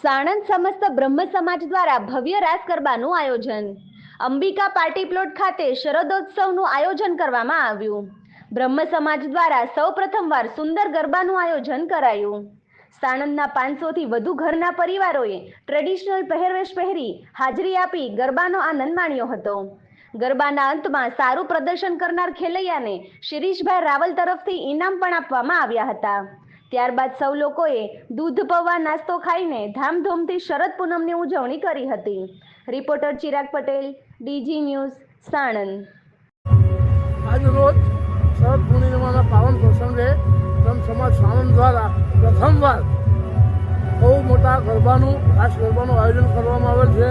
સાણંદ સમસ્ત બ્રહ્મ સમાજ દ્વારા ભવ્ય રાસ ગરબાનું આયોજન. અંબિકા પાર્ટી પ્લોટ ખાતે શરદોત્સવનું આયોજન કરવામાં આવ્યું. બ્રહ્મ સમાજ દ્વારા સૌ પ્રથમવાર સુંદર ગરબાનું આયોજન કરાયું. સાણંદના પાંચસોથી વધુ ઘરના પરિવારોએ ટ્રેડિશનલ પહેરવેશ પહેરી હાજરી આપી ગરબાનો આનંદ માણ્યો હતો. ગરબાના અંતમાં સારું પ્રદર્શન કરનાર ખેલૈયાને શિરીષભાઈ રાવલ તરફથી ઇનામ પણ આપવામાં આવ્યા હતા. ત્યારબાદ સૌ લોકોએ દૂધ પૌવા નાસ્તો ખાઈને ધામધૂમથી શરદ પૂનમની ઉજવણી કરી હતી. Reporter Chirag Patel, DG news, Sanand. આજ રોજ શરદ પૂર્ણિમાના પાવન પ્રસંગે ધર્મ સમાજ સાણંદ દ્વારા પ્રથમવાર બહુ મોટા ગરબાનું, ખાસ ગરબાનું આયોજન કરવામાં આવેલ છે.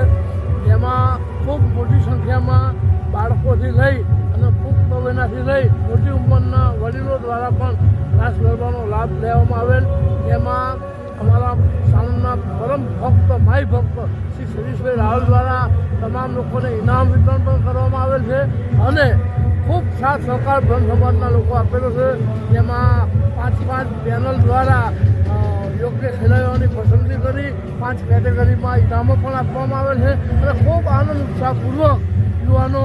એમાં ખૂબ મોટી સંખ્યામાં બાળકોથી લઈ અને પુખ્ત વયનાથી લઈ મોટી ઉંમરના વડીલો દ્વારા પણ રાસ ગરબાનો લાભ લેવામાં આવેલ. એમાં અમારા સાણંદના પરમ ભક્ત માય ભક્ત શ્રી શરીષભાઈ રાવલ દ્વારા તમામ લોકોને ઇનામ વિતરણ પણ કરવામાં આવેલ છે અને ખૂબ સાથ સહકાર બ્રહ્મ સમાજના લોકો આપેલો છે. જેમાં પાંચ પાંચ પેનલ દ્વારા યોગ્ય ખેલાડીઓની પસંદગી કરી, પાંચ કેટેગરીમાં ઇનામો પણ આપવામાં આવેલ છે. અને ખૂબ આનંદ ઉત્સાહપૂર્વક યુવાનો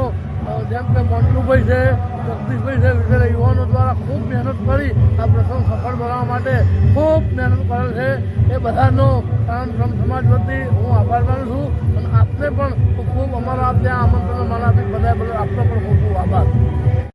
જેમ કે મોન્ટુભાઈ છે, જગદીશભાઈ છે, વગેરે યુવાનો દ્વારા ખૂબ મહેનત કરી આ પ્રસંગ સફળ બનાવવા માટે ખૂબ મહેનત કરેલ છે. એ બધાનો કારણ શ્રમ સમાજ વતી હું આભાર માનું છું અને આપને પણ ખૂબ અમારા ત્યાં આમંત્રણ માનાથી આપી બધા આપનો પણ ખૂબ ખૂબ આભાર.